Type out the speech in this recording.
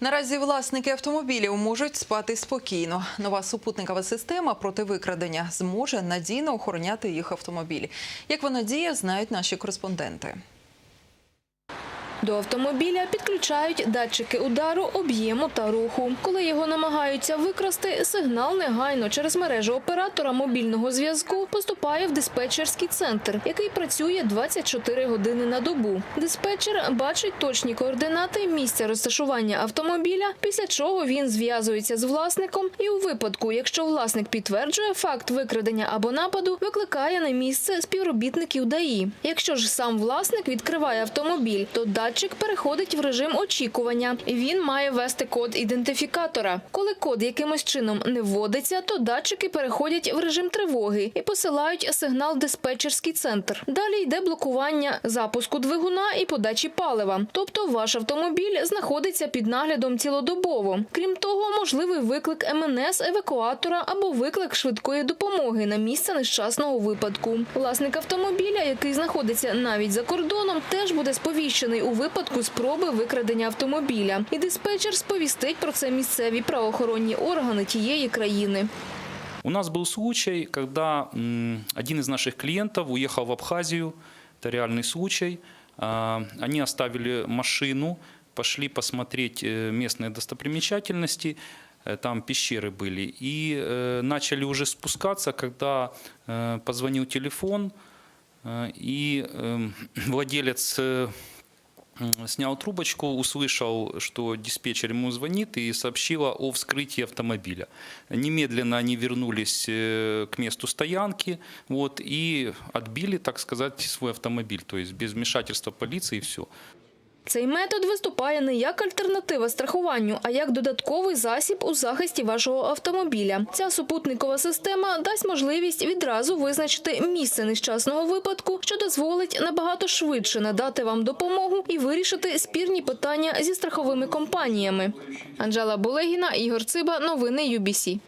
Наразі власники автомобілів можуть спати спокійно. Нова супутникова система проти викрадення зможе надійно охороняти їх автомобілі. Як вона діє, знають наші кореспонденти. До автомобіля підключають датчики удару, об'єму та руху. Коли його намагаються викрасти, сигнал негайно через мережу оператора мобільного зв'язку поступає в диспетчерський центр, який працює 24 години на добу. Диспетчер бачить точні координати місця розташування автомобіля, після чого він зв'язується з власником і у випадку, якщо власник підтверджує факт викрадення або нападу, викликає на місце співробітників ДАІ. Якщо ж сам власник відкриває автомобіль, то датчик переходить в режим очікування. Він має ввести код ідентифікатора. Коли код якимось чином не вводиться, то датчики переходять в режим тривоги і посилають сигнал диспетчерський центр. Далі йде блокування запуску двигуна і подачі палива. Тобто ваш автомобіль знаходиться під наглядом цілодобово. Крім того, можливий виклик МНС, евакуатора або виклик швидкої допомоги на місце нещасного випадку. Власник автомобіля, який знаходиться навіть за кордоном, теж буде сповіщений у випадку спроби викрадення автомобіля. І диспетчер сповістить про це місцеві правоохоронні органи тієї країни. У нас был случай, когда м, один из наших клиентов уехал в Абхазию. Это реальный случай. А, Они оставили машину, пошли посмотреть э, местные достопримечательности. Э, Там пещеры были. И э, начали уже спускаться, когда э, позвонил телефон, э, и э, владелец э, М, Снял трубочку, услышал, что диспетчер ему звонит и сообщила о вскрытии автомобиля. Немедленно они вернулись э, к месту стоянки вот, и отбили, так сказать, свой автомобиль, то есть без вмешательства полиции и все. Цей метод виступає не як альтернатива страхуванню, а як додатковий засіб у захисті вашого автомобіля. Ця супутникова система дасть можливість відразу визначити місце нещасного випадку, що дозволить набагато швидше надати вам допомогу і вирішити спірні питання зі страховими компаніями. Анжела Булегіна, Ігор Циба, новини UBC.